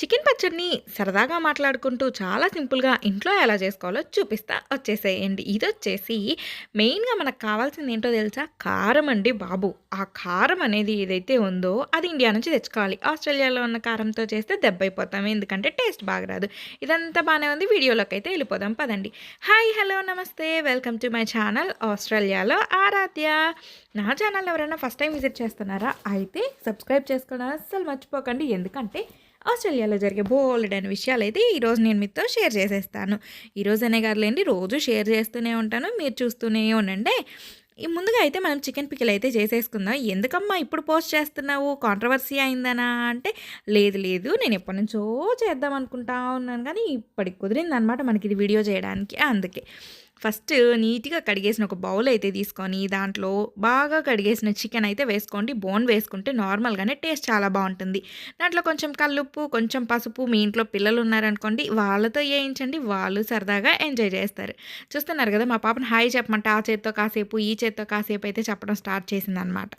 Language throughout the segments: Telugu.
చికెన్ పచ్చడిని సరదాగా మాట్లాడుకుంటూ చాలా సింపుల్గా ఇంట్లో ఎలా చేసుకోవాలో చూపిస్తా. వచ్చేసేయండి. ఇది వచ్చేసి మెయిన్గా మనకు కావాల్సింది ఏంటో తెలుసా? కారం అండి బాబు. ఆ కారం అనేది ఏదైతే ఉందో అది ఇండియా నుంచి తెచ్చుకోవాలి. ఆస్ట్రేలియాలో ఉన్న కారంతో చేస్తే దెబ్బైపోతాం. ఎందుకంటే టేస్ట్ బాగా రాదు. ఇదంతా బాగానే ఉంది. వీడియోలోకి అయితే వెళ్ళిపోదాం. పదండి. హాయ్ హలో నమస్తే. వెల్కమ్ టు మై ఛానల్ ఆస్ట్రేలియాలో ఆరాధ్య. నా ఛానల్ ఎవరైనా ఫస్ట్ టైం విజిట్ చేస్తున్నారా? అయితే సబ్స్క్రైబ్ చేసుకోవడం అస్సలు మర్చిపోకండి. ఎందుకంటే ఆస్ట్రేలియాలో జరిగే బోల్డ్ అనే విషయాలు అయితే ఈరోజు నేను మీతో షేర్ చేసేస్తాను. ఈరోజు అనే కాదులేండి రోజు షేర్ చేస్తూనే ఉంటాను మీరు చూస్తూనే ఉండండి. ఈ ముందుగా అయితే మనం చికెన్ పికిల్ అయితే చేసేసుకుందాం. ఎందుకమ్మా ఇప్పుడు పోస్ట్ చేస్తున్నావు? కాంట్రవర్సీ అయిందనా అంటే లేదు లేదు నేను ఎప్పటి నుంచో చేద్దాం అనుకుంటా ఉన్నాను కానీ ఇప్పటికి కుదిరింది అనమాట మనకి ఇది వీడియో చేయడానికి అందుకే. ఫస్ట్ నీట్గా కడిగేసిన ఒక బౌల్ అయితే తీసుకొని దాంట్లో బాగా కడిగేసిన చికెన్ అయితే వేసుకోండి. బోన్ వేసుకుంటే నార్మల్గానే టేస్ట్ చాలా బాగుంటుంది. దాంట్లో కొంచెం కల్లుప్పు కొంచెం పసుపు మీ ఇంట్లో పిల్లలు ఉన్నారనుకోండి వాళ్ళతో వేయించండి వాళ్ళు సరదాగా ఎంజాయ్ చేస్తారు. చూస్తున్నారు కదా మా పాపను హాయ్ చెప్పమంటే ఆ చేత్తో కాసేపు ఈ చేత్తో కాసేపు అయితే చెప్పడం స్టార్ట్ చేసిందనమాట.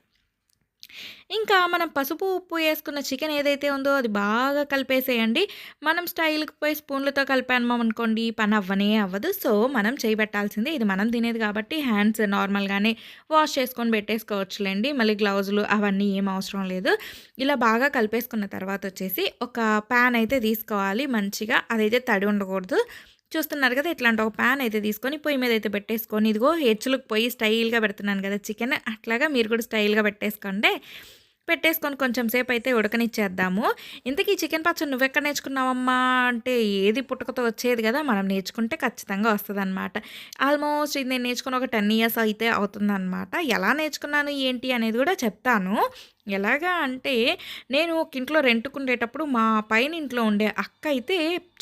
ఇంకా మనం పసుపు ఉప్పు వేసుకున్న చికెన్ ఏదైతే ఉందో అది బాగా కలిపేసేయండి. మనం స్టైల్కి పోయి స్పూన్లతో కలిపాము అనుకోండి పని అవ్వనే అవ్వదు. సో మనం చేయబెట్టాల్సిందే ఇది మనం తినేది కాబట్టి హ్యాండ్స్ నార్మల్గానే వాష్ చేసుకొని పెట్టేసుకోవచ్చులేండి. మళ్ళీ గ్లౌజులు అవన్నీ ఏం అవసరం లేదు. ఇలా బాగా కలిపేసుకున్న తర్వాత వచ్చేసి ఒక ప్యాన్ అయితే తీసుకోవాలి. మంచిగా అదైతే తడి ఉండకూడదు. చూస్తున్నారు కదా ఇట్లాంటి ఒక ప్యాన్ అయితే తీసుకొని పొయ్యి మీద అయితే పెట్టేసుకొని ఇదిగో హెచ్చులకు పోయి స్టైల్గా పెడుతున్నాను కదా చికెన్ అట్లాగా మీరు కూడా స్టైల్గా పెట్టేసుకోండి. పెట్టేసుకొని కొంచెం సేపు అయితే ఉడకనిచ్చేద్దాము. ఇంతకీ చికెన్ పచ్చడి నువ్వెక్కడ నేర్చుకున్నావమ్మా? అంటే ఏది పుట్టుకతో వచ్చేది కదా మనం నేర్చుకుంటే ఖచ్చితంగా వస్తుంది అనమాట ఆల్మోస్ట్ ఇది నేను నేర్చుకుని ఒక టెన్ ఇయర్స్ అయితే అవుతుందన్నమాట. ఎలా నేర్చుకున్నాను ఏంటి అనేది కూడా చెప్తాను. ఎలాగా అంటే నేను ఒక ఇంట్లో రెంట్కుండేటప్పుడు మా పైన ఇంట్లో ఉండే అక్క అయితే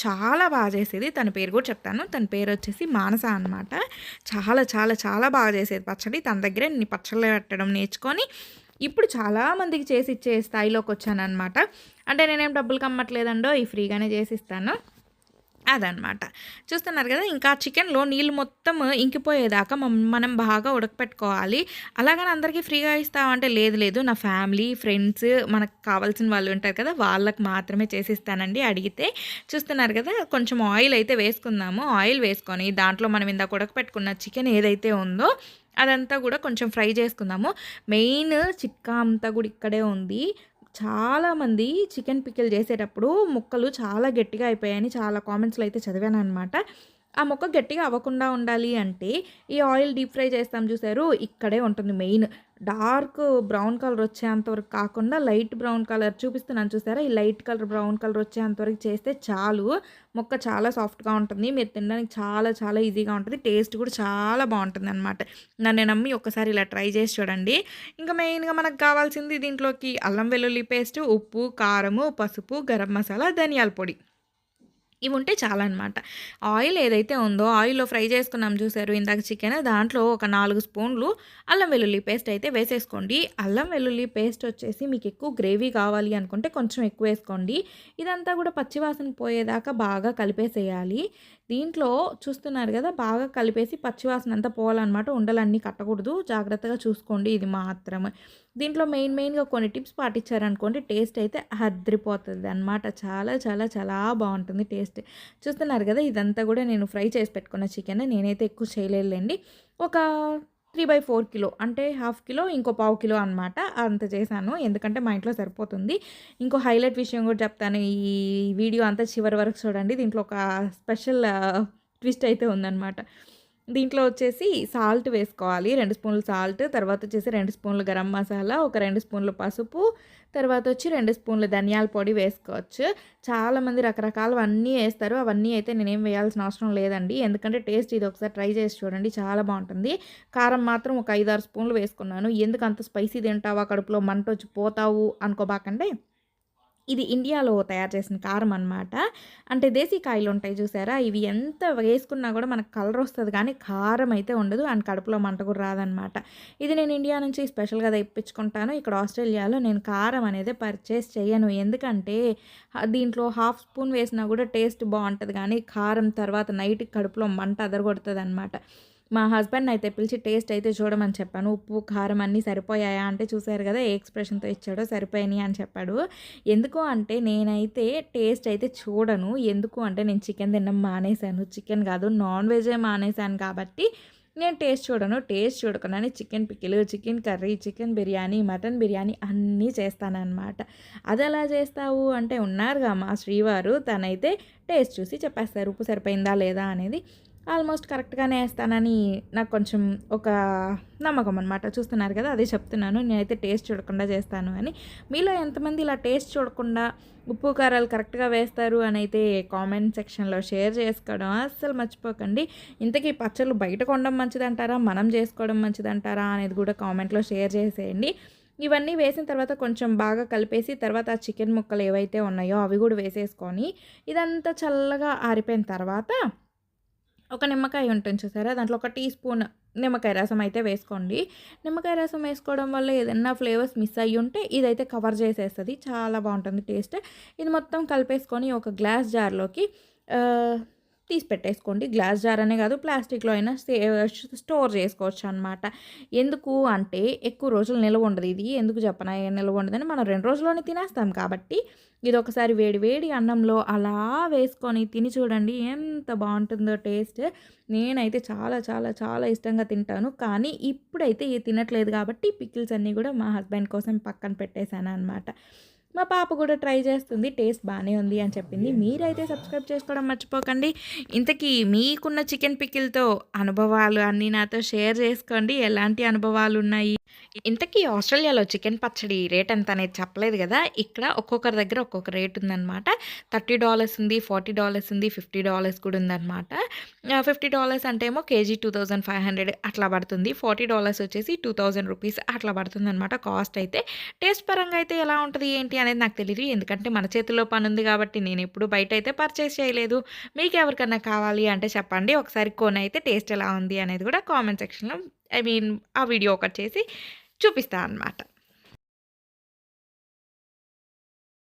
చాలా బాగా చేసేది. తన పేరు కూడా చెప్తాను. తన పేరు వచ్చేసి మానస అనమాట చాలా చాలా చాలా బాగా చేసేది పచ్చడి. తన దగ్గరే పచ్చళ్ళు పెట్టడం నేర్చుకొని ఇప్పుడు చాలామందికి చేసి ఇచ్చే స్థాయిలోకి వచ్చాను అనమాట అంటే నేనేం డబ్బులు కమ్మట్లేదండో ఈ ఫ్రీగానే చేసిస్తాను అదనమాట చూస్తున్నారు కదా ఇంకా చికెన్లో నీళ్ళు మొత్తం ఇంకిపోయేదాకా మనం బాగా ఉడకపెట్టుకోవాలి. అలాగని అందరికీ ఫ్రీగా ఇస్తామంటే లేదు లేదు. నా ఫ్యామిలీ ఫ్రెండ్స్ మనకు కావాల్సిన వాళ్ళు ఉంటారు కదా వాళ్ళకి మాత్రమే చేసిస్తానండి అడిగితే. చూస్తున్నారు కదా కొంచెం ఆయిల్ అయితే వేసుకుందాము. ఆయిల్ వేసుకొని దాంట్లో మనం ఇందాక ఉడకపెట్టుకున్న చికెన్ ఏదైతే ఉందో అదంతా కూడా కొంచెం ఫ్రై చేసుకుందాము. మెయిన్ చిక్కా అంతా కూడా ఇక్కడే ఉంది. చాలామంది చికెన్ పికిల్ చేసేటప్పుడు ముక్కలు చాలా గట్టిగా అయిపోయాయని చాలా కామెంట్స్లో అయితే చదివాను అనమాట ఆ మొక్క గట్టిగా అవ్వకుండా ఉండాలి అంటే ఈ ఆయిల్ డీప్ ఫ్రై చేస్తాం చూసారు ఇక్కడే ఉంటుంది మెయిన్. డార్క్ బ్రౌన్ కలర్ వచ్చేంతవరకు కాకుండా లైట్ బ్రౌన్ కలర్ చూపిస్తున్నాను చూసారా? ఈ లైట్ కలర్ బ్రౌన్ కలర్ వచ్చేంతవరకు చేస్తే చాలు. మొక్క చాలా సాఫ్ట్గా ఉంటుంది మీరు తినడానికి చాలా చాలా ఈజీగా ఉంటుంది టేస్ట్ కూడా చాలా బాగుంటుంది అనమాట నన్ను నమ్మి ఒకసారి ఇలా ట్రై చేసి చూడండి. ఇంకా మెయిన్గా మనకు కావాల్సింది దీంట్లోకి అల్లం వెల్లుల్లి పేస్ట్ ఉప్పు కారము పసుపు గరం మసాలా ధనియాల పొడి. ఇవి ఉంటే చాలా అనమాట ఆయిల్ ఏదైతే ఉందో ఆయిల్లో ఫ్రై చేసుకున్నాం చూసారు ఇందాక చికెన్ దాంట్లో ఒక నాలుగు స్పూన్లు అల్లం వెల్లుల్లి పేస్ట్ అయితే వేసేసుకోండి. అల్లం వెల్లుల్లి పేస్ట్ వచ్చేసి మీకు ఎక్కువ గ్రేవీ కావాలి అనుకుంటే కొంచెం ఎక్కువ వేసుకోండి. ఇదంతా కూడా పచ్చివాసన పోయేదాకా బాగా కలిపేసేయాలి. దీంట్లో చూస్తున్నారు కదా బాగా కలిపేసి పచ్చివాసన అంతా పోవాలన్నమాట. ఉండలన్నీ కట్టకూడదు. జాగ్రత్తగా చూసుకోండి ఇది మాత్రమే దీంట్లో మెయిన్ మెయిన్గా కొన్ని టిప్స్ పాటించారనుకోండి టేస్ట్ అయితే అద్రిపోతుంది అనమాట చాలా చాలా చాలా బాగుంటుంది టేస్ట్. చూస్తున్నారు కదా ఇదంతా కూడా నేను ఫ్రై చేసి పెట్టుకున్న చికెన్. నేనైతే ఎక్కువ చేయలేదులేండి. ఒక త్రీ బై ఫోర్ కిలో అంటే హాఫ్ కిలో ఇంకో పావు కిలో అనమాట అంత చేశాను. ఎందుకంటే మా ఇంట్లో సరిపోతుంది. ఇంకో హైలైట్ విషయం కూడా చెప్తాను. ఈ వీడియో అంతా చివరి వరకు చూడండి. దీంట్లో ఒక స్పెషల్ ట్విస్ట్ అయితే ఉందన్నమాట. దీంట్లో వచ్చేసి సాల్ట్ వేసుకోవాలి. రెండు స్పూన్లు సాల్ట్ తర్వాత వచ్చేసి రెండు స్పూన్లు గరం మసాలా ఒక రెండు స్పూన్లు పసుపు తర్వాత వచ్చి రెండు స్పూన్లు ధనియాల పొడి వేసుకోవచ్చు. చాలామంది రకరకాలవన్నీ వేస్తారు. అవన్నీ అయితే నేనేం వేయాల్సిన అవసరం లేదండి. ఎందుకంటే టేస్ట్ ఇది ఒకసారి ట్రై చేసి చూడండి చాలా బాగుంటుంది. కారం మాత్రం ఒక ఐదారు స్పూన్లు వేసుకున్నాను. ఎందుకు అంత స్పైసీ తింటావా? కడుపులో మంట వచ్చి పోతావు అనుకోబాకండి. ఇది ఇండియాలో తయారు చేసిన కారం అనమాట అంటే దేశీ కాయలు ఉంటాయి చూసారా? ఇవి ఎంత వేసుకున్నా కూడా మనకు కలర్ వస్తుంది కానీ కారం అయితే ఉండదు. అండ్ కడుపులో మంట కూడా రాదనమాట ఇది నేను ఇండియా నుంచి స్పెషల్గా తెప్పించుకుంటాను. ఇక్కడ ఆస్ట్రేలియాలో నేను కారం అనేది పర్చేస్ చేయను. ఎందుకంటే దీంట్లో హాఫ్ స్పూన్ వేసినా కూడా టేస్ట్ బాగుంటుంది కానీ కారం తర్వాత నైట్ కడుపులో మంట అదరగొడుతుంది అనమాట మా హస్బెండ్ అయితే పిలిచి టేస్ట్ అయితే చూడమని చెప్పాను. ఉప్పు, కారం అన్నీ సరిపోయాయా అంటే చూసారు కదా! ఏ ఎక్స్‌ప్రెషన్‌తో ఇచ్చాడో సరిపోయినాయి అని చెప్పాడు. ఎందుకు అంటే నేనైతే టేస్ట్ అయితే చూడను. ఎందుకు అంటే నేను చికెన్ తినడం మానేశాను. చికెన్ కాదు నాన్ వెజే మానేశాను కాబట్టి నేను టేస్ట్ చూడను. టేస్ట్ చూడకుండానే chicken pickle, chicken curry, chicken biryani, mutton biryani అన్నీ చేస్తానన్నమాట అది ఎలా చేస్తావు అంటే ఉన్నారుగా మా శ్రీవారు తనైతే టేస్ట్ చూసి చెప్పేస్తారు. ఉప్పు సరిపోయిందా లేదా అనేది. ఆల్మోస్ట్ కరెక్ట్‌గానే వేస్తానని నాకు కొంచెం ఒక నమ్మకం అనమాట. చూస్తున్నారు కదా! అదే చెప్తున్నాను. నేనైతే టేస్ట్ చూడకుండా చేస్తాను అని. మీలో ఎంతమంది ఇలా టేస్ట్ చూడకుండా ఉప్పు, కారాలు కరెక్ట్‌గా వేస్తారు అని అయితే కామెంట్ సెక్షన్‌లో షేర్ చేసుకోవడం అస్సలు మర్చిపోకండి. ఇంతకీ పచ్చళ్ళు బయట కొనడం మంచిదంటారా? మనం చేసుకోవడం మంచిదంటారా? అనేది కూడా కామెంట్‌లో షేర్ చేసేయండి. ఇవన్నీ వేసిన తర్వాత కొంచెం బాగా కలిపేసి తర్వాత ఆ చికెన్ ముక్కలు ఏవైతే ఉన్నాయో అవి కూడా వేసేసుకొని ఇదంతా చల్లగా ఆరిపోయిన తర్వాత ఒక నిమ్మకాయ ఉంటుంది చూసారా? దాంట్లో ఒక టీ స్పూన్ నిమ్మకాయ రసం అయితే వేసుకోండి. నిమ్మకాయ రసం వేసుకోవడం వల్ల ఏదైనా ఫ్లేవర్స్ మిస్ అయ్యి ఉంటే ఇదైతే కవర్ చేసేస్తుంది చాలా బాగుంటుంది టేస్ట్. ఇది మొత్తం కలిపేసుకొని ఒక గ్లాస్ జార్‌లోకి తీసి పెట్టేసుకోండి. గ్లాస్ జార్ అనే కాదు ప్లాస్టిక్‌లో అయినా స్టోర్ చేసుకోవచ్చు అనమాట. ఎందుకు అంటే ఎక్కువ రోజులు నిల్వ ఉండదు ఇది. ఎందుకు చెప్పనా నిల్వ ఉండదని మనం రెండు రోజుల్లోనే తినేస్తాం కాబట్టి ఇదొకసారి వేడి వేడి అన్నంలో అలా వేసుకొని తిని చూడండి ఎంత బాగుంటుందో టేస్ట్. నేనైతే చాలా చాలా చాలా ఇష్టంగా తింటాను. కానీ ఇప్పుడైతే ఇది తినట్లేదు కాబట్టి పికిల్స్ అన్నీ కూడా మా హస్బెండ్ కోసం పక్కన పెట్టేసాననమాట. మా పాప కూడా ట్రై చేస్తుంది. టేస్ట్ బానే ఉంది అని చెప్పింది. మీరైతే సబ్స్క్రైబ్ చేసుకోవడం మర్చిపోకండి. ఇంతకీ మీకున్న చికెన్ పికిల్‌తో అనుభవాలు అన్నీ నాతో షేర్ చేసుకోండి. ఎలాంటి అనుభవాలున్నాయి? ఇంతకీ ఆస్ట్రేలియాలో చికెన్ పచ్చడి రేట్ ఎంత అనేది చెప్పలేదు కదా! ఇక్కడ ఒక్కొక్కరి దగ్గర ఒక్కొక్క రేట్ ఉందనమాట. $30 ఉంది, $40 ఉంది, $50 కూడా ఉందనమాట. ఆహ్, $50 అంటే ఏమో కేజీ 2500 అట్లా పడుతుంది. $40 వచ్చేసి రూ. 2000 అట్లా పడుతుందనమాట కాస్ట్ అయితే. టేస్ట్ పరంగా అయితే ఎలా ఉంటది ఏంటి అనేది నాకు తెలియదు ఎందుకంటే మన చేతిలో పని ఉంది కాబట్టి నేను ఎప్పుడు బయట అయితే పర్చేస్ చేయలేదు. మీకు ఎవరికన్నా కావాలి అంటే చెప్పండి. ఒకసారి కొనైతే టేస్ట్ ఎలా ఉంది అనేది కూడా కామెంట్ సెక్షన్‌లో ఐ మీన్ ఆ వీడియో ఒకటి చేసి చూపిస్తాను అనమాట.